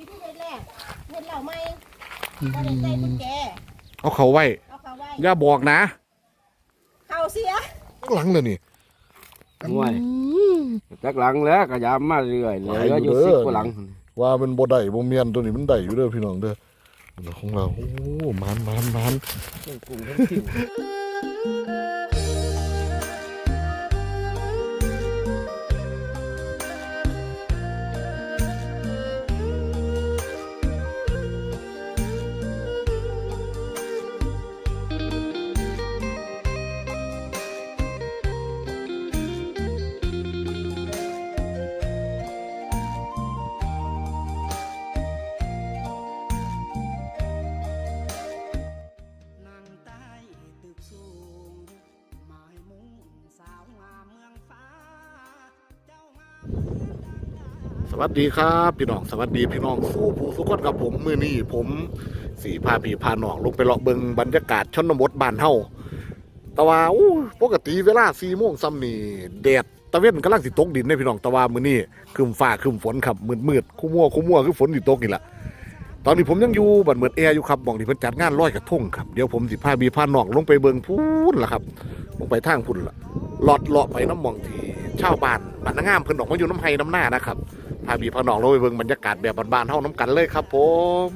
ปีที่เฮ็ดแรกเฮ็ดเหล่าไม่ก็ได้ใจกุญแจเอาเขาไว้เอาเขาไว้อย่าบอกนะ เขาเสียหลังเลยนี่ห่วยจากหลังแล้วก็ยามมาเรื่อยเหลยอยู่สิบกว่าหลัง ว่ามันบ่ได้บ่เมียนตัวนี้มันได้อยู่เด้อพี่น้องเด้อของเราโอ้มันมันมัน วัสดีครับพี่น้องสวัสดีพี่น้องสู่ผู้สุขคนกับผมมื้อนี้ผมสีพาพี่พาน้องลงไปเลาะเบิงบรรยากาศชนบทบ้านเฮาแต่ว่าอู้ปกติเวลา4โมงซ้ำนี่แดดตะเวนกำลังสิตกดินเด้พี่น้องแต่ว่ามื้อนี้คึมฟ้าคึมฝนครับมืดๆคู่มัวคู่มัวคือฝนสิตกนี่แหละตอนนี้ผมยังอยู่บัดเหมือนแอร์อยู่ครับหมองที่เพิ่นจัดงานลอยกระทงครับเดี๋ยวผมสิพาบีพาน้องลงไปเบิงพูนล่ะครับลงไปทางพุ่นล่ะลอดเลาะไปน้ำมองที่ชาวบ้านบ้านนางามเพิ่นออกมาอยู่น้ำไห้น้ำหน้านะครับาบีพาน้องลงไปเบิงบรรยากาศแบบบ้านๆเฮาน้ำกันเลยครับผม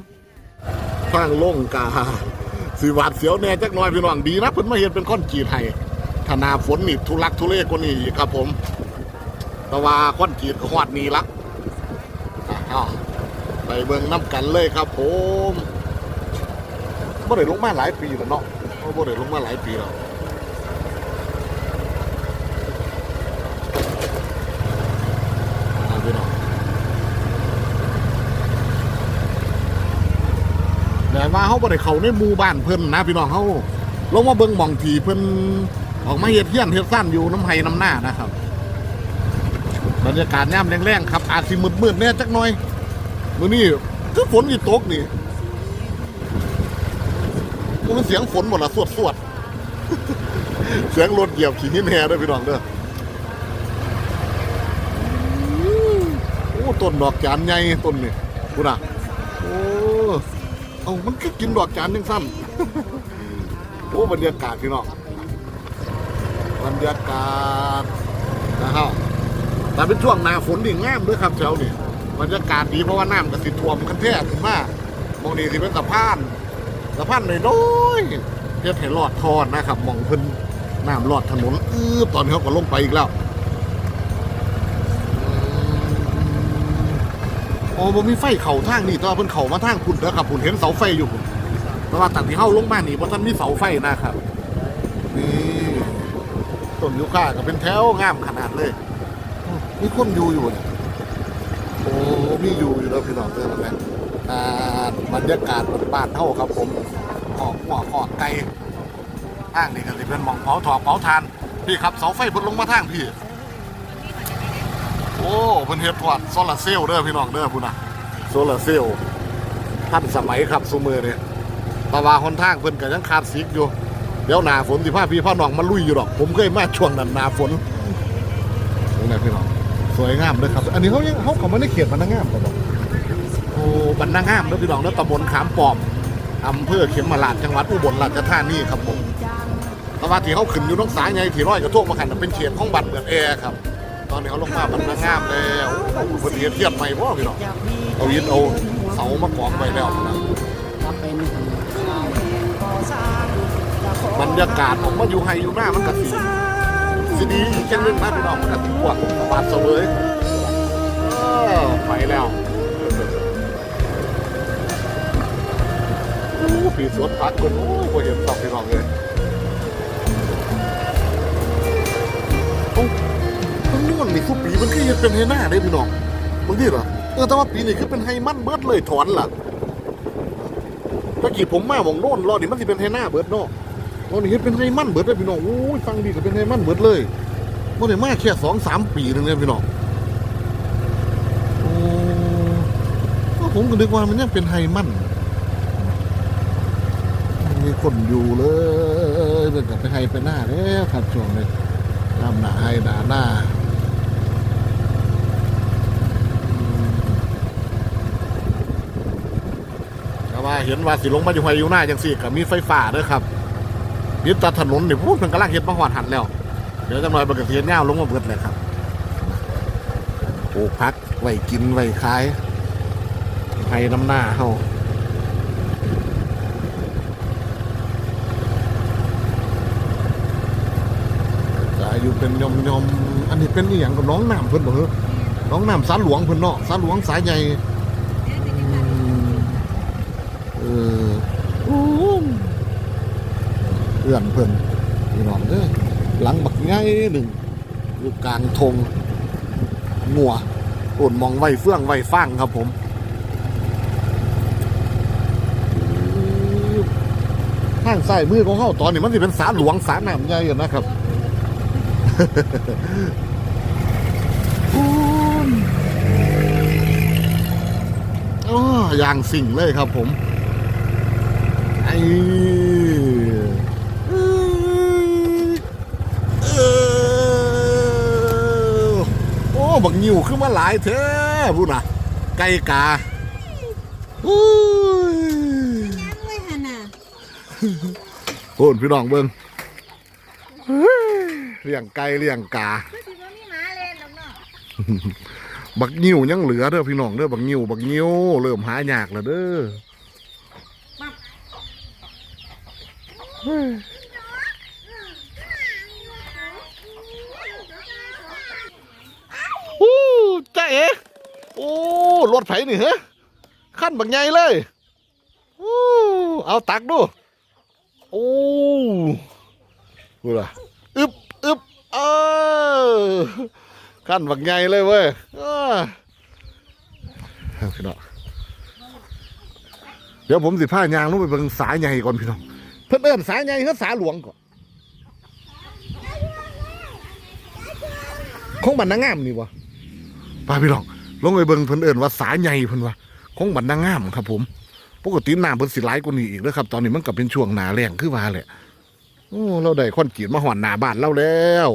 ทางลงกาสิหวาดเสียวแน่จักหน่อยพี่น้องดีนะเพิ่นมาเห็นเป็นค้อนกีดให้ถ้าหนาฝนนี่ทุลักทุเลกว่านี้ครับผม แต่ว่าค้อนกีดก็ฮอดนีละอ้าวไปเบิ่งน้ำกันเลยครับผมบ่ได้ลงมาหลายปีแล้วเนาะบ่ได้ลงมาหลายปีแล้วอ่าพี่น้อง แต่ว่าเขาบ่ได้เขาในหมู่บ้านเพิ่นนะพี่น้องเขาลงมาเบิ่งหม่องทีเพิ่นออกมาเฮ็ดเฮียนเฮ็ดซ่านอยู่น้ำไห้น้ำหน้านะครับบรรยากาศย่ำแรงๆครับ อาจสิมืดๆแน่จักหน่อยมื่อนี้คือฝนอีตกนี่มันเสียงฝนหมดละสวดสวดเสียงรถเหยียบขี่หินแห่ด้วยพี่น้องเด้อโอ้ต้นดอกจานใหญ่ต้นนี่กูน่ะ เอามันคือกินดอกจานยังสั้น โอ้บรรยากาศพี่น้องบรรยากาศนะครับแต่เป็นช่วงหนาฝนนี่งามด้วยครับแถวนี่บรรยากาศดีเพราะว่าน้ำก็สิท่วมคันแท้ขึ้นมามองนี่สิเป็นสะพานสะพานน้อยๆเพื่อให้รอดทอนนะครับมองเพิ่นน้ำรอดถนนอื้อตอนนี้เขาก็ลงไปอีกแล้วอืม โอ้บ่มีไฟเข่าทางนี่แต่ว่าเพิ่นเข่ามาทางคุณนะครับคุณเห็นเสาไฟอยู่คุณแต่ว่าตัดที่เข้าลงมานี่บ่ทันมีเสาไฟนะครับ นี่ต้นยูคาก็เป็นแถวงามขนาดเลย มีคนอยู่อยู่เนี่ยโอ้มีอยู่อยู่แล้วพี่น้องเพื่อนแม่อ่าบรรยากาศบ้านเท่าครับ ผมหอกหัวหอกไก่ทางนี่ก็สิเป็นหมองเผาถอกเผาทานพี่ครับเสาไฟพิ่นลงมาทางพี่ โอ้เพิ่นเฮ็ดทอดโซลาร์เซลล์เด้อพี่น้องเด้อพุ่นน่ะโซลาร์เซลล์ท่านสมัยครับซุมือเนี่แต่ว่าหนทางเพิ่นก็ยังขาดซิกอยู่เดี๋ยวหน้าฝนสิพาพี่พาน้องมาลุยอยู่ดอก ผมเคยมาช่วงนั้นหน้าฝนนี่นะพี่น้องสวยงามเลยครับ อันนี้เขายังเขาเขาไม่ได้เขียนบรรณางามครับบอกโอ้บรรณางามแล้วพี่น้องแล้วตำบลขามปอมอำเภอเข็มมาลาดจังหวัดอุบลราชธานีครับผมต่ว่าที่เขาขึ้นอยู่น้องสายไงที่ร้อยกระทงมาขันเป็นเขตของบัตรเมืองแอร์ครับ ตอนนี้เขาลงมาบรรณางามแล้วโอ้โหเพิ่นเทียบเทียบใหม่พ่พี่น้องเอายินเอาเสามากองไปแล้วนะถ้าเป็นบรรยากาศของมาอยู่ไฮอยู่หน้ามันกระสีสีดีเช่นเรื่องนั้นพี่น้องมันกระสีพวกบาดเสวยเอไปแล้วโอ้ปีสวนพักคนโอ้ยบ่เห็นสองพี่น้องเลย่ปีมันคือยังเป็นไฮหน้าได้พี่น้องบางทีเหรอเออแต่ว่าปีนี้คือเป็นไฮมันเบิดเลยถอนล่ะตะกี้ผมมาหมองโน่นรอนี่มันสิเป็นไฮหน้าเบิดเนาะรอนี่คือเป็นไฮมันเบิดเลยพี่น้องโอ้ยฟังดีก็เป็นไฮมันเบิดเลยมันได้มาแค่สองสามปีนึงเนี่ยพี่น้องโอ้ผมก็นึกว่ามันยังเป็นไฮมันมีคนอยู่เลยเป็นกับไปให้ไปหน้าแล้วครับช่วงนี้ตามหน้าให้หน้าหน้าอืม ว่า เห็นว่าสิลงมาอยู่ไฮอยู่หน้าจังสี่กับมีไฟฟ้าด้อครับยึดตัดถนนนี่พูดเพิ่นกำลังเฮ็ดมาหอดหันแล้ว เดี๋ยวจังหน่อยบิ่งกระเทียนย่าลงมาเบิดเลยครับปลูกพักไว้กินไว้ขายให้น้ำหน้าเฮาจะอยู่เป็นยมยมอันนี้เป็นอีหยังกับน้องน้ำเพิ่นบ่เหรอน้องน้ำสาหลวงเพิ่นเนาะสาหลวงสายใหญ่ เออโอ้ เพื่อนเพื่อนพี่น้องเด้อหลังบักไงหนึ่งอยู่กลางทงงัวโอนมองไว้เฟื่องไว้ฟางครับผมข้างซ้ายมือของเขาตอนนี้มันจะเป็นสาหลวงสาหนามใหญ่อยู่นะครับอ้ยอ้อย่างสิ่งเลยครับผมไอ้เอ้ยเออโอ้บักงิว ขึ้นมาหลายเถอะพูดนะไก่กาอุ้ยยังเลยหันน่ะโอนพี่น้องเบิ้งเลี้ยงไก่เลี้ยงกาบ่มีหมาเล่นหรอกเนาะบักงิวยังเหลือเด้อพี่น้องเด้อบักงิวบักงิวเริ่มหายากแล้วเด้อ จ้าเอ๋โอ้รถไผนี่เหรอขั้นบักใหญ่เลยอู้เอาตักดู โอ้ดูล่ะอึบอึบเออขั้นบักใหญ่เลยเว้ยอ้าเอาพี่น้องเดี๋ยวผมสิผ้ายางลงไปเบิ่งสายใหญ่ก่อนพี่น้องเพิ่นเอิ้นสายใหญ่คือสาหลวงก่อนของบันนางามนี่วะ ป้าพี่น้องลงไปเบิ่งเพิ่นเอิ้นว่าสายใหญ่เพิ่นว่าของบันนางามครับผมปกติน้ำเพิ่นสิไหลกว่านี้อีกเด้อครับ ตอนนี้มันก็เป็นช่วงหนาแรงคือว่าแหละโอ้เราได้คอนกรีตมาหอนหน้าบ้านเราแล้ว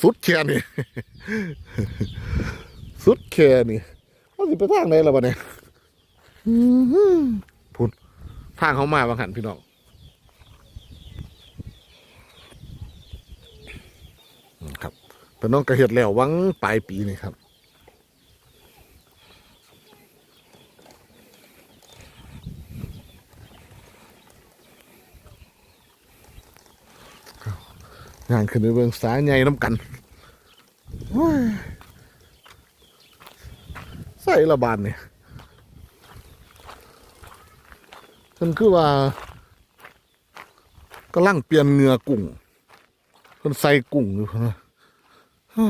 สุดแค่นี่สุดแค่นี่ว่าสิไปทางไหนล่ะบัดเนี่ยอื้อหือพุ่นทางเขามาบางหันพี่น้องอืมครับเป็นน้องกระเฮ็ดแล้วหวังปลายปีนี่ครับ งานขึ้นในเบืองสายใหญ่น้ำกันใส่ละบานเนี่ยฉันคือว่ากำลังเปลี่ยนเงือกุ้งเพิ่นใส่กุ้งอยู่พุ่นนะฮ่า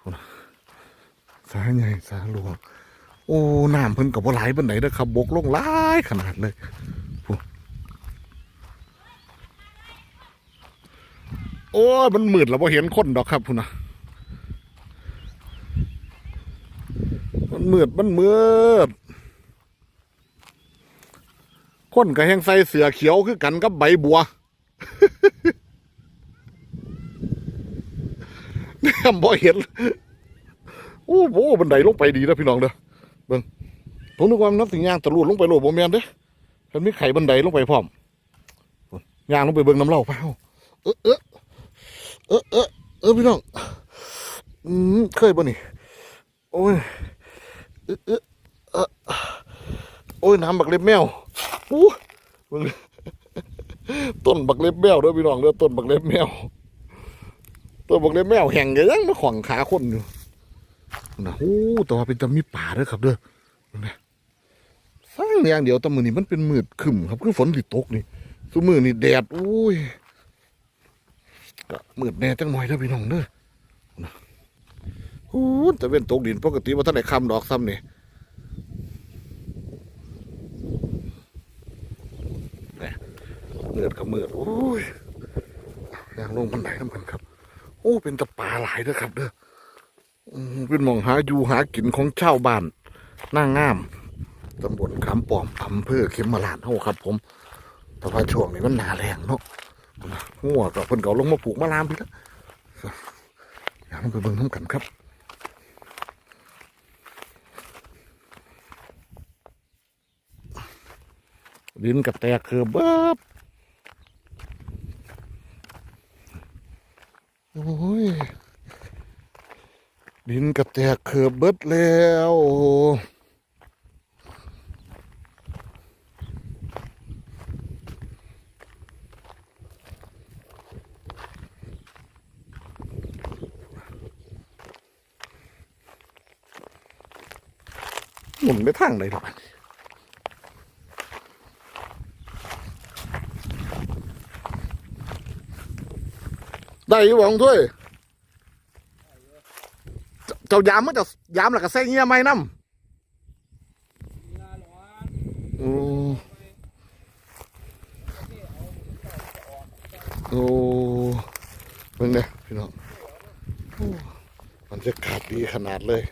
พุ่นะสายใหญ่สายหลวงโอ้น้ำเพิ่นกับว่าไหลายบันไดเด้อครับบกลงหลายขนาดเลย โอ้มันมืดแล้วพอเห็นคนดอกครับพุ่นนะมันมืดมันมืดคนก็แหงใส่เสือเขียวคือกันกับใบบัวเนี่ยบ่เห็นโอ้โหบันไดลงไปดีนะพี่น้องเด้อเบิ่งผมนึกว่ามันนับถึงยางตะลุดลงไปโลดบ่แมนเด้อมันมีไข่บันไดลงไปพร้อมยางลงไปเบิ่งน้ำเล่าเปล่าเออเออ เออเออเออพี่น้องอืมเคยบ่นี่โอ้ยเออเออเออโอ้ยน้ำบักเล็บแมวอู้มึงต้นบักเล็บแมวเด้อพี่น้องเด้อต้นบักเล็บแมวต้นบักเล็บแมวแห่งยังมาขวางขาคนอยู่นะโอ้แต่ว่าเป็นจะมีป่าเด้อครับเด้อนะสร้างอย่างเดียวแต่มือนี่มันเป็นมืดขึ้มครับคือฝนติดตกนี่ซุมือนี่แดดอุ้ย ก็มืดแน่จังหน่อยเด้อพี่น้องเด้อะโอ้แต่เป็นตกดินปกติว่าท่านไหนคำดอกซ้ำนี่เนี่ยมืดกับมืดโอ้ยอย่างลงบันไดน้ำกันครับ โอ้ เป็นตะปลาหลายเด้อครับเด้อเป็นมองหาอยู่หากินของชาวบ้านน้างามตำบลคำปอมอำเภอเขมราชเฮาครับ ผม แต่ว่าช่วงนี้มันหนาแรงเนาะ หัวกับเพิ่นเก่าลงมาปลูกมะลามพี่ละอย่ากลงไปเบิ่งน้ำกันครับดินกับแตกคือเบิบโอ้ยดินกับแตกเขือเบิดแล้ว หมุนไปทางไหนหรอได้อยี่หวังถ้วยเจ้ายามมันจะยามแล้วก็ใส่เงี้ยไหมน้ำโอ้โอ้เป็นไงพี่น้องมันจะขาดดีขนาดเลย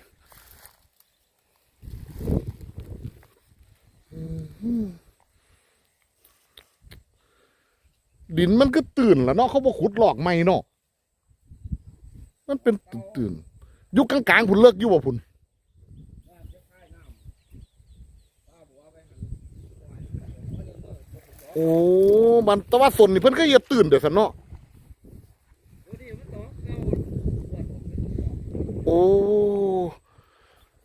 ดินมันก็ตื่นแล้วเนาะเขาบอกขุดหลอกไม่เนาะมันเป็นตื่นยุคกลางๆพุ่นเลิกอยู่บ่พุ่นโอ้มันแตะว่าสนนี่เพิ่นก็อย่าตื่นเด้อสันเนาะโอ้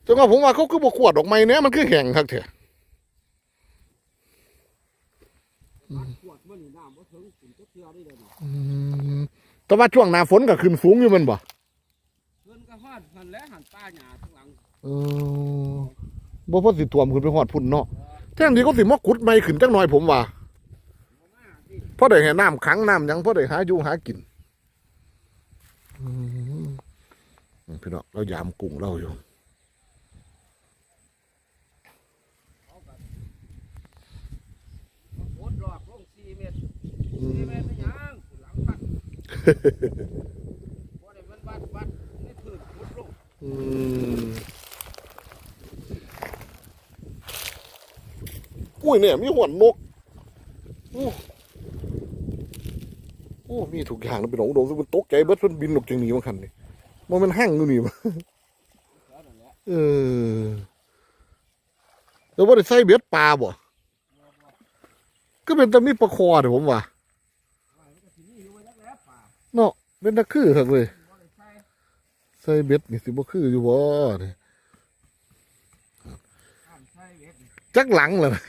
จังว่าผมว่าเขาคือบ่ขวดดอกไม้เนี่ยมันคือแห้งคักแท้ขวดมันนี่น้ำบ่ถึง ถึงจะเทื่อได้เลยนี่อืมแต่ว่าช่วงหน้าฝนก็ขึ้นสูงอยู่แมันบ่เพิ่นก็ฮอดหันแหล้วหันป้าหญ้าข้างหลังเออบ่พอสิท่วมขึ้นไปฮอดพุ่นเนาะแท้ที่เขาสิมาขุดใหม่ขึ้นจักหน่อยผมว่ามาสิพอได้ให้น้ำขังน้ำหยังพอได้หาอยู่หากินอืมพี่น้องเรายามกุ้งเราอยู่ โคตรหลอกลง4เมตร4เมตรเป็นหยังหลังพันบ่ได้มันวัดวัดในพื้นขุดลง อืมอุ้ยเนี่ยมีหัวนกโอ้โอ้มีทุกอย่างนะพี่น้องอุดมสมบูรณ์ตกใจเบิดเพิ่นบินออกจากนี้มาคันนี่มันมันห้างอยู่นี่มาแล้วะเออแล้วว่าได้ใส่เบ็ดปลาบ่ก็เป็นแตะมีปลาคอเดี๋ยวผมว่าว่ามันก็สิมีอยู่ไว้จักแล้วป่า เนาะเป็นตะคือครับเว้ยบ่ได้ใส่ใส่เบ็ดนี่สิบ่คืออยู่บ่นี่ห้ามใส่เวทนี่จักหลังเลยนะ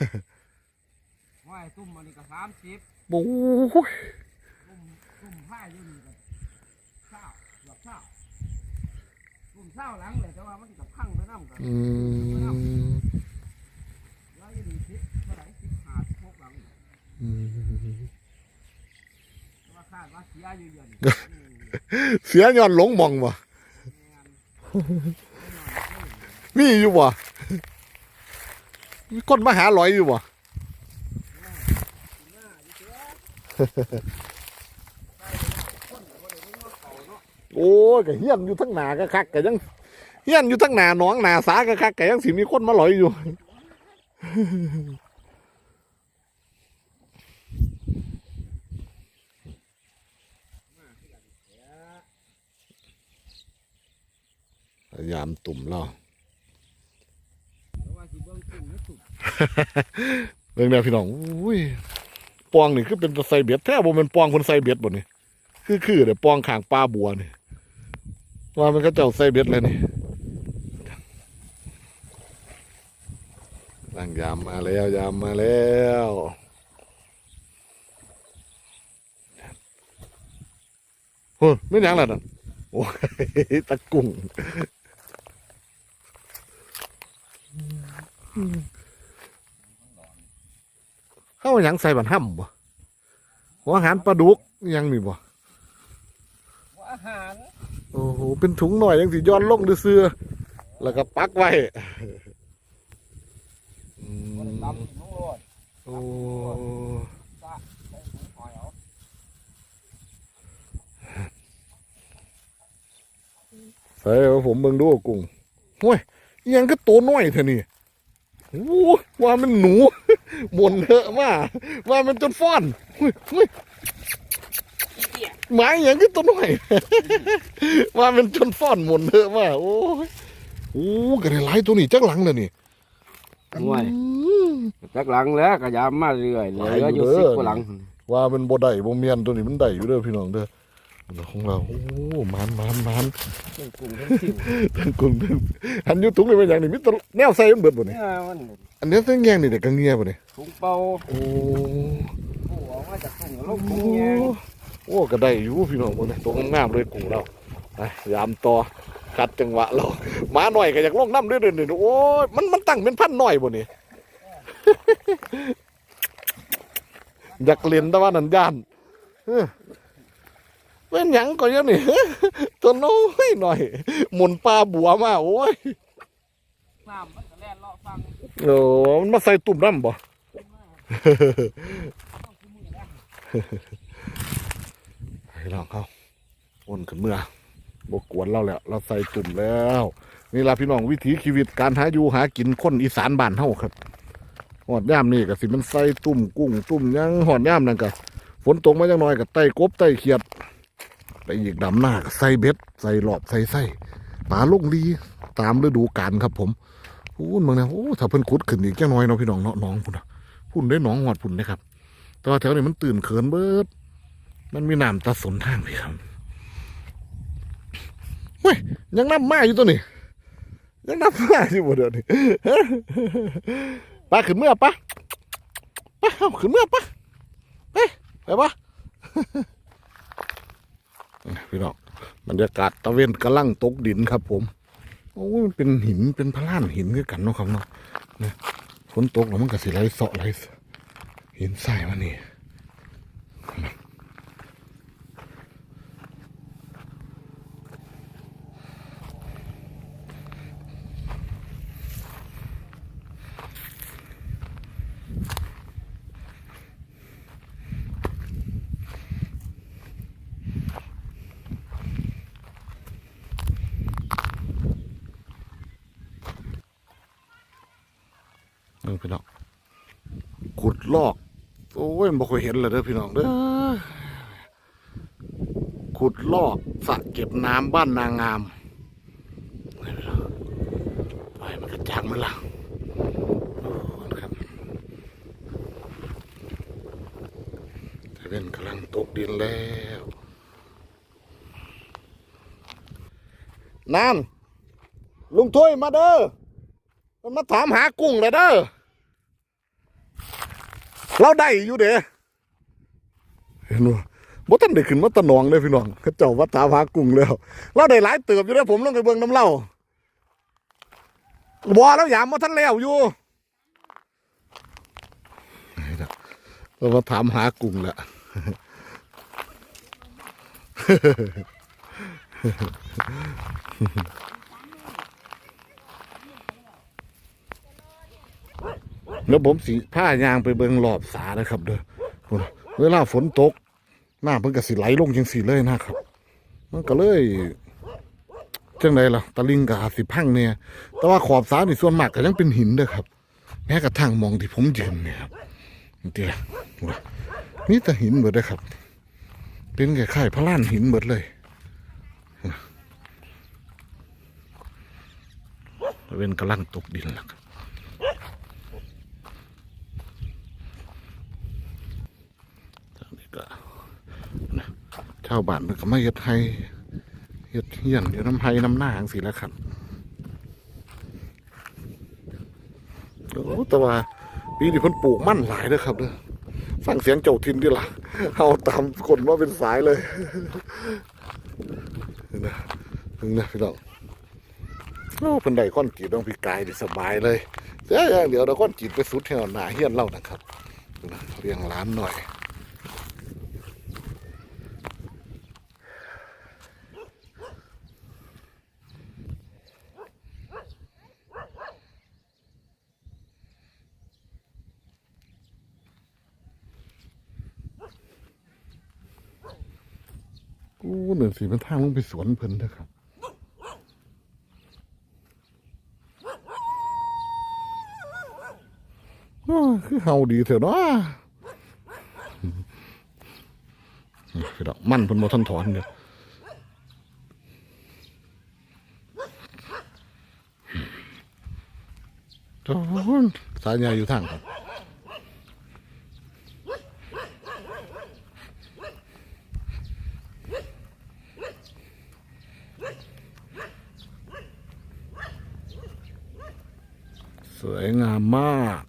ห้อยตุ้มมันนี่ก็30โอ้ยตุ้มตุ้มผ้าอยู่นี่ก็เช้าเกือบเช้าตุ้มเช้าหลังเลยแต่ว่ามันก็พังไปนำกันอืม แล้วอยู่ดีสิบเท่าไหร่สิบห้าสิบหกหลัง อืม แต่ว่าคาดว่า เสียอยู่เดือนเสียย้อนหลงมองบ่มีอยู่บ่มีคนมาหาลอยอยู่บ่โอ้ยก็เฮียนอยู่ทั้งหนาก็คักก็ยังเฮียนอยู่ทั้งหนาหนองหนาสาก็คักก็ยังสิมีคนมาลอยอยู่ ยายามตุ่มเราแต่ว่าสิเบิ่งตุ้มไม่สุดเรื่องนี้พี่น้องอุ้ยปองนี่คือเป็นตะไซเบ็ดแท้บ่แมันปองคนไซเบ็ดบ่นี่คือคือเดี๋ยวปองข้างปลาบัวนี่ว่ามันก็เจ้าไซเบ็ดเลยนี่ร่างยามมาแล้วยามมาแล้วโอ้ยไม่นหยังล่ะนั่นโอ้ยตะกุ่ง เข้าหยังใส่บันห้ำบ่หัวอาหารปลาดุกยังมีบ่ว่าอาหาร โอ้โห เป็นถุงหน่อยยังสิย้อนลงด้วยเสื้อ แล้วก็ปักไว้อืบ่ได้มตำถึงโลดโอ้ซะใส่ถุงหอยเอาใส่เอาผมเบิ่งดูกุ้งห้วยอิห ยังก็ตัวน้อยเท่านี่โอ้ว่ามันหนูหมนเถอะว่าว่ามันจนฟ้อนเฮ้ยเฮ้ยหมาอหย่างก็ตัวน้อย ว่ามันจนฟ้อนหมนเถอะว่าโอ้ยโอ้ก็ได้หลายตัวนี่จักหลังเลยนี่ห่วยอืมจักหลังแล้วก็ยามมาเรื่อยเหลืออยู่หลายอยู่สิบเด้อกว่าหลัง ว่ามันบ่ได้บ่เมียนตัวนี้มันได้อยู่เด้อพี่น้องเด้อ ของเราโอ้มันมันมันทั้งกรุงทั้งสิวทั้งกลุ่มทั้งอันอยู่ถุงนี่เป็นอย่างนี้มีแตแนวใส่มันเบิดบ่นี่เนี่ยมันอันนี้ทั้งแยงนี่เด็กก็เงียบ่นี่ถุงเป่าโอ้โอ้ออกมาจากถุงลงโอ้ถุงแยงโอ้ก็ได้อยู่พี่น้องบ่นี่ตัวงามๆเลยกูเราไปยามต่อคัดจังหวะเราหมาหน่อยก็อยากลงน้ำเด้อเด้อนี่โอ้ยมันมันตั้งเป็นพันหน่อยบ่นี่อยากเล่นแต่ว่านันย่าน เอ้อเป็นหยังก็ยังนี่ ตัวน้อยหน่อย หมุนปลาบัวมาโอ้ยน้ำมันก็แล่นเลาะฟังโอ้มันมาใส่ตุ่มน้ำบ่ให้ลองเขาวนขึ้นเมื่อบกวนเราแล้วเราใส่ตุ่มแล้ว นี่ล่ะพี่น้องวิถีชีวิตการหาอยู่หากินคนอีสานบ้านเฮาครับหอดย่ามนี่ก็สิมันใส่ตุ่มกุ้งตุ่มหยังหอดย่ามนั่นก็ฝนตกมาจังน้อยก็ไต่กบไต่เขียด ไปอีกดำหน้าใส่เบ็ดใส่หลอบใส่ไส้ปลาลงดีตามฤดูกาลครับผมพูนบางเนี่ยโอ้ถ้าเพิ่นขุดขึ้นอีกจังน้อยเนาะพี่น้องเนาะน้องพุ่นนะพุ่นได้หน้องหอดพุ่นนะครับแต่ว่าแถวนี้มันตื่นเขินเบิด มันมีน้ำตาสนทางพี่ครับเฮ้ยยังน้ำมาอยู่ตัวนี้ยังน้ำมาอยู่บ่เดี๋ยวนี้ปลาขึ้นเมื่อปะปะเอาขึ้นเมื่อปะไปไปปะ พี่น้องบรรยากาศตะเวนกระลังตกดินครับ ผมโอ้มันเป็นหินเป็นพลานหินคือกันเนาะครับเนาะนะฝนตกแล้วมันก็สิไหลเสาะไหลหินใส่มานี่ เออพี่น้องขุดลอก โอ้ ยบ่เคยเห็นเลยเด้อพี่น้องเด้อขุดลอกสระเก็บน้ำบ้านนางงามนี่พี่น้องไปมันกระจังมันละโอ้นะครับแต่เป็นกำลังตกดินแล้ว นั่น ลุงถ้วยมาเด้อมันมาถามหากุ้งเลยเด้อ เราได้อยู่เด้เห็นบ่บ่ทันได้ขึ้นมาตะนองเลยพี่น้องเขาเจ้าว่าถามหากุ้งแล้ว เราได้หลายเติบอยู่เด้อผมลงไปเบิ่งน้ำเล่าบ่แล้วยามบ่ทันแล้วอยู่เรามาถามหากุ้งล้ว แล้วผมสีผ้ายางไปเบิงรอบสานะครับเด้อพุ่นเวลาฝนตกหน้ำเพิ่นก็สิไหลลงจังสีเลยนะครับ มันก็เลยจังไดล่ะตะลิงก็อาจสิพังเนี่ยแต่ว่าขอบสานี่ส่วนมากก็ยังเป็นหินเด้อครับ แม้กระทั่งมองที่ผมยืนเนี่ยครับนี่ติล่ะนี่แต่หินหมดเลยครับ เป็นแค่ไข่พระล้านหินหมดเลยเป็นกำลังตกดินแล้วครับ ทางนี้ก็นะ ชาวบ้านมันก็มาเฮ็ดให้เฮ็ดเฮียนเดี๋ยวน้ำไห้น้ำหน้าจังสิแล้วครับโอ้แต่ว่าปีนี้เพิ่นปลูกมั่นหลายเด้อครับเด้อฟังเสียงเจ้าทินดีล่ะเอาตามคนว่าเป็นสายเลยนี่นะนี่นะพี่น้องโอ้เป็นไดก้อนกีดต้องพี่กายด้สบายเลยเดี๋ยวอย่างเดี๋ยวเราก้อนกีดไปสุดแถวหน้าเฮียนเล่านะครับเรียงร้านหน่อย กูเหนือสีมันทางลงไปสวนเพิ่นเด้อครับคือเฮาดีเถอะเนาะคือดอกมันเพิ่นบ่ทันถอนเด้อโอ้ยสายใหญ่อยู่ทางครับสวยงา มาก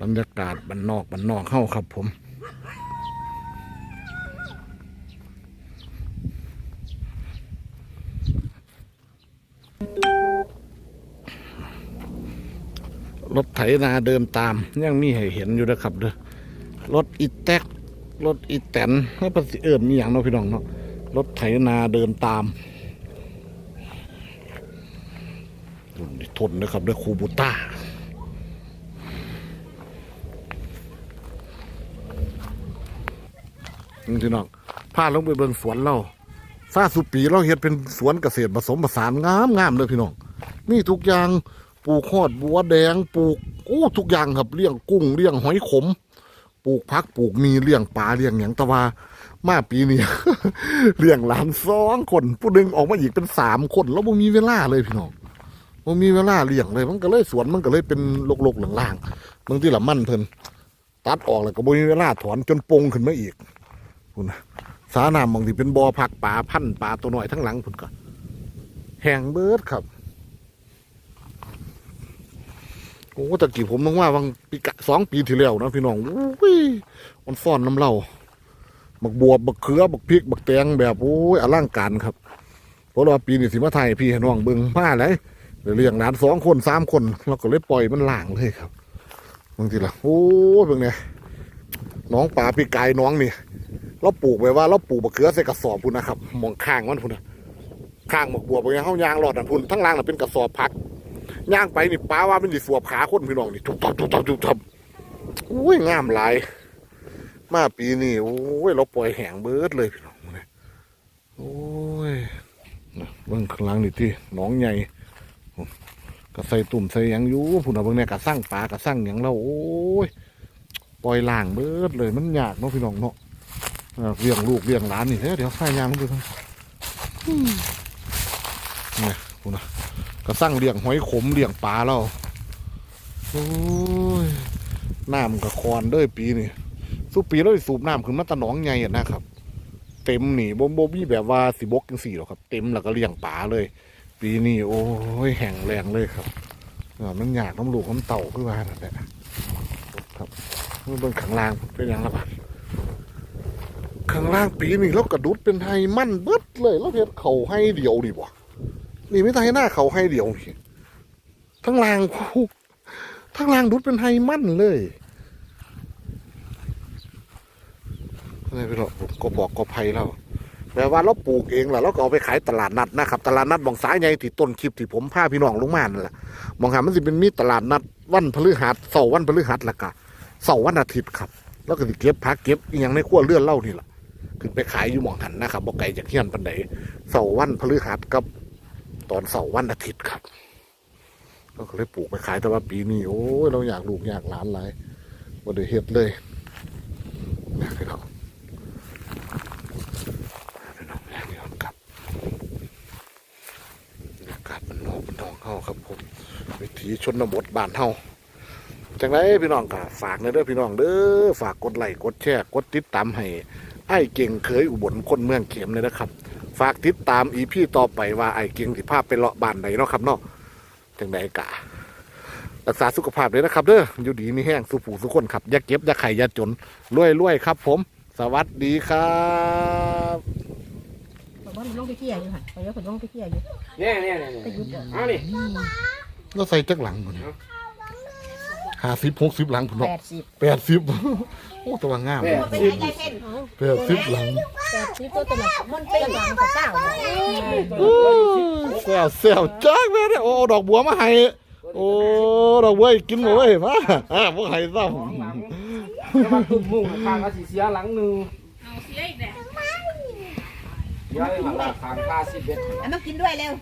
บรรยากาศบันนอกบันนอกเข้าครับผม รถไถนาเดินตาม ยังมีให้เห็นอยู่นะครับเด้อรถอีแท็กรถอีแตนให้ภาษีเอิญมีอย่างเนาะพี่น้องเนาะรถไถนาเดินตามทนนะครับด้วยคูบูต้านี่ พี่น้องพาลงไปเบิ่งสวนเราซาสุปีเราเฮ็ดเป็นสวนเกษตรผสมผสานงามงามเลยพี่น้องมีทุกอย่างปลูกหอดบัวแดงปลูกโอ้ทุกอย่างครับเลี้ยงกุ้งเลี้ยงหอยขม ปลูกพักปลูกมีเลี้ยงปลาเลี้ยงอย่างตะวามาปีนี้เลี้ยงหลานสองคนผู้หนึงออกมาอีกเป็นสามคน แล้วบ่มีเวลาเลยพี่น้องบ่มีเวลาเลี้ยงเลย มันก็เลยสวนมันก็เลยเป็นลกๆหล่างๆบางทีละมั่นเพิ่นตัดออกแล้วก็บ่มีเวลาถอนจนปงขึ้นมาอีก คุณนะสาน้ำบางทีเป็นบ่อผักปลาพันธุ์ปลาตัวหน้อยทั้งหลังพุ่นก็แห้งเบิดครับโอ้ตะกี้ผมนึกว่าบางปีกะสองปีที่แล้วนะพี่น้องอุ้ยมันฟ้อนน้ำเหล่าบักบวบบักเขือบักพริกบักแตงแบบโอ้ยอลังการครับเพราะว่าปีนี้สิมาไทยพี่ให้น้องเบิ่งมาเลยเดี๋ยวเลี้ยงหลานสองคนสามคนเราก็เลยปล่อยมันล่างเลยครับบางทีละโอ้ยเบิ่งเนี่ยน้องป่าปีกายน้องนี่ เราปลูกไว้ว่าเราปลูกบักเขือใส่กระสอบพุ่นนะครับมองข้างมันพุ่นนะข้างบักบวบางอย่างเขายางหลอดอันพุ่นทั้งล่างน่ะเป็นกระสอบพักย่างไปนี่ป้าว่ามันสิสวบขาคนพี่น้องนี่ทุบทับทุบทับทุบทับอุ้ยงามหลาย มาปีนี้โอ้ยเราปล่อยแหงเบิดเลยพี่น้องเนี่ยโอ้ยนะเบิ่งข้างหลังนี่ที่หนองใหญ่ก็ใส่ตุ่มใส่ยังอยู่พุ่นนะเบิ่งเนี่ยก็สร้างปลาก็สร้างยังเราโอ้ยปล่อยล่างเบิดเลยมันยากเนาะพี่น้องเนาะ เลี้ยงลูกเลี้ยงหลานนี่เด้อเดี๋ยวใส่ยางลงไปทั้งนี่ยพุ่นะก็สั่งเลี้ยงหอยขมเลี้ยงปลาแล้วโอ้ยน้ำกับคอนเด้อปีนี่สุปีเราสิสูบน้ำขึ้นมาตะหนองใหญ่นะครับ เต็มนี่บ่บ่มีแบบว่าสิบกจังสี่หรอกครับ เต็มแล้วก็เลี้ยงปลาเลย ปีนี้โอ้ยแห้งแรงเลยครับอ่ามันอยากน้ำลูกน้ำเต่าขึ้นมานั่นแหละครับมันเป็นข้างล่างเป็นอย่างละบาด ข้างล่างปีนี้เรากระดุดเป็นไฮมั่นเบิดเลยเราเห็ดเขาให้เดียวดีบ่นี่ไม่ไทยหน้าเขาให้เดียวนี่ทั้งรางผูทั้งรางดุดเป็นไฮมั่นเลยอะไรไปหรอกผมก็บอกก็ไพแล้วแปลว่าเราปลูกเองแหละเราก็เอาไปขายตลาดนัดนะครับ ตลาดนัดบองสายใหญ่ที่ต้นคลิปที่ผมพาพี่น้องลงมานั่นแหละมองหามันสิเป็นมีตลาดนัดวันพฤหัสเสาร์วันพฤหัสละกะเสาร์วันอาทิตย์ครับ แล้วก็สิเก็บพักเก็บอย่างในขั้วเลื่อนเล่านี่แหละ ขึ้นไปขายอยู่หมองหันนะครับบอกไก่จากเฮียนปันไดเสาร์วันพฤหัสกับตอนเสาร์วันอาทิตย์ครับก็เลยปลูกไปขายแต่ว่าปีนี้โอ้ยเราอยากลูกอยากหลานหลายบ่ได้เฮ็ดเลยนะพี่น้องพี่น้องอยากพี่น้องกลับบรากาศมันนอกมันนองเฮาครับผมวิถีชนบทบ้านเฮาจังไรพี่น้องก็ฝากในเด้อพี่น้องเด้อฝากกดไลค์กดแชร์กดติดตามให้ ไอ้เก่งเคยอุบลคนเมืองเข็มเลยนะครับ ฝากติดตามอีพีต่อไปว่าไอ้เก่งสิภาพไปเลาะบ้านไหนเนาะครับเนาะจังใดกะรักษาสุขภาพเลยนะครับเด้ออยู่ดีมีแห้งสุผูสุคนครับอย่าเก็บอย่าไข่อย่าจนรวยรวยๆครับ ผม สวัสดีครับบอกว่ามันลงไปเที่ยวอยู่ค่ะไปแล้วผมลงไปเที่ยวอยู่เนี่ยเนี่ยเนี่ยไปยุบเอานี่แล้วใส่จักหลังคน ห้าสิบหกสิบหลังผมแปเนาะดสิบแปดสิบโอ้แตัวางามแปดไปสิบให้ใจเส้นแปดสิบหลังแปดสิบตัวตัวละมันเป็นหลังกับเก้าเลยโอ้ยแซวแซวจักเลยเนี่ยโอ้เอาดอกบัวมาให้โอ้ดอกบัวให้กินหมดเลยมาอ่าพวกให้ซ้สองหลังแล้วมาตุ้มมุ่งข้างก็สิเสียหลังหนึ่งเอาเสียอีกแล้วเสียหลังละข้างค่าสิบเอ็ด เอามากินด้วยเร็ว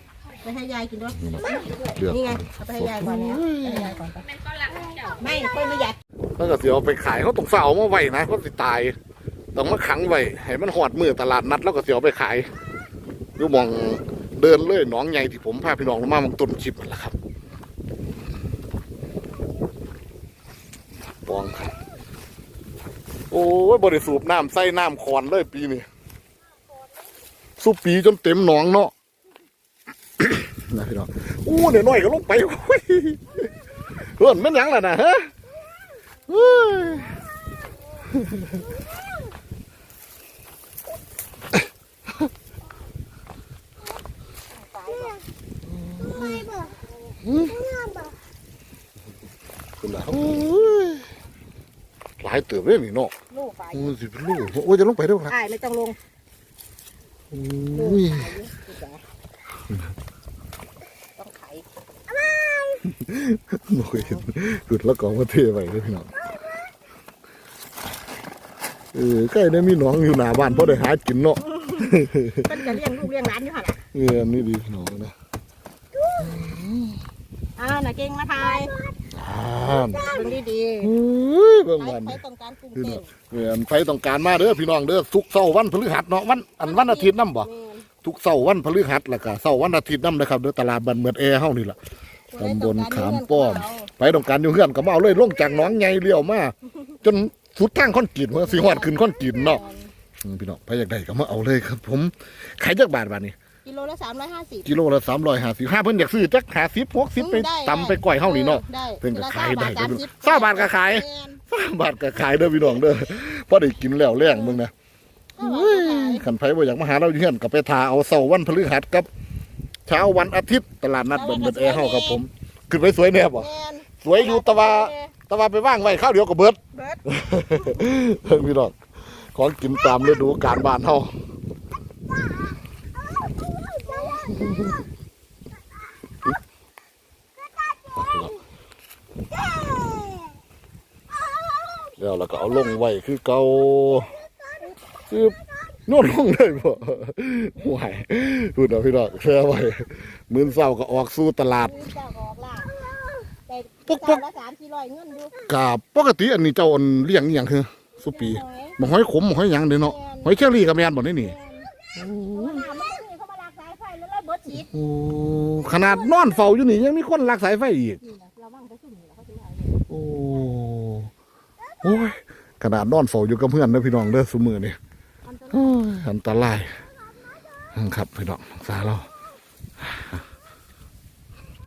ไปให้ยายกินด้วยำเดือดนี่ไงเอาไปให้ยายก่อนแล้วไปให้ยายก่อนไปแม่นก็รักเจ้าไม่ค่อยไม่อยากถ้าเกิดสิเอาไปขายเขาต้องเฝ้าเอามาไว้นะเขาสิตายต้องมาขังไว้ให้มันหอดมือตลาดนัดแล้วก็เสียเอาไปขายอยู่หมองเดินเลยหนองใหญ่ที่ผมพาพี่น้องลงมามองต้นชิบนั่นแหละครับองครับโอ้ยบริสูบน้ำใส่น้ำคอนเลยปีนี้สุบปีจนเต็มหนองเนาะ นะพี่น้องอู้เดี๋ยวน้อยก็ลงไปโอ้ยเพื่อนแม่นหยังล่ะนะฮะเฮ้ยไม่บ่อืมไม่บ่คุณล่ะโอ้ยหลายเติบเลยนี่เนาะลูกไปโอ้ยสิเป็นลูกโอ้ยจะลงไปได้ไหมไอ้ไม่ต้องลงโอ้ยต้องไถ บ่เคยเห็นขุดแล้วก็เอามาเทไว้เลยพี่น้องเออใกล้ได้มีหนองอยู่หน้าบ้านเพราะได้หากินเนาะเพิ่นจะเลี้ยงลูกเลี้ยงหลานอยู่หั่นล่ะเอออันนี้ดีพี่น้องนะอ่าน่ะเก่งมาทายอ่านเบิ่งดีเฮ้ยๆเบิ่งใครวันใครต้องการกุ้งคือเต้นเวียนไฟต้องการมาเด้อพี่น้องเด้อทุกเสาร์วันพฤหัสเนาะวันอันวันอาทิตย์นํบ่แม่นทุกเสาร์วันพฤหัสแล้วก็เสาร์วันอาทิตย์นํนะครับเด้อตลาดบันเมือดแอร์เฮานี่ล่ะ ตำบลขามป้อม ไปต้องการอยู่เฮือนก็มาเอาเลยลงจากหนองใหญ่เลี้ยวมาจนสุดทางคอนกรีตเมื่อสิฮอดขึ้นคอนกรีตเนาะอืมพี่น้องไปอยากได้ก็มาเอาเลยครับ ผมขายจักบาทบาทนี่กิโลละ350กิโลละ350ห้าเพิ่นอยากซื้อจัก50 60ไปได้ตำไปก้อยเฮานี่เนาะได้เพิ่นก็ขายได้กิเด้อโลเศร้าบาทก็ขายแม่นสามบาทก็ขายเด้อพี่น้องเด้อพอได้กินแล้วแรงมึงนะเศร้าบาทก็ขายขันไผบ่อยากมาหาเราอยู่เฮือนก็ไปทาเอาเสาร์วันพฤหัสกับเช้าวันอาทิตย์ตลาดนัดเบิ่นเบิดแอร์เฮาครับผม ขึ้นไปสวยแน่บ่แม่นสวยอยู่แตะว่าแตะว่าไปว่างไว้ข้าวเดียวก็เบิดเบิดเพิ่นพี่น้องของกินตามฤดูกาลบ้านเฮาแล้วเราก็เอาลงไว้คือเก่าคือ โน่นลงเลยบ่ห่วยพูดเอาพี่น้องแช่ไว้มื้อเช้าก็ออกสู่ตลาดซื้อเจ้าก็ออกล่าแต่ปุ๊กเจ้าปุ๊กละ3 400เงินอยู่กับปกติอันนี้เจ้าอันเลี้ยงอหย่างคือสุปีแม่นบ่หอยขมบ่หอยหยังเด้เนาะหอยเชอรี่กับแม่นบ่นี่นี่เพราะว่าน้ำมันนี่เขามาลากสายไฟแล้วเลยเบิดฉีดโอ้ขนาดนอนเฝ้าอยู่นี่ยังมีคนลักสายไฟอีกนี่นะระวังไปซุ่มนี่ล่ะเขาสิว่าโอ้โอ้ยขนาดนอนเฝ้าอยู่กับเพื่อนเด้อพี่น้องเด้อซุมื้อนี่ อันตรายครับพี่น้องสาเรา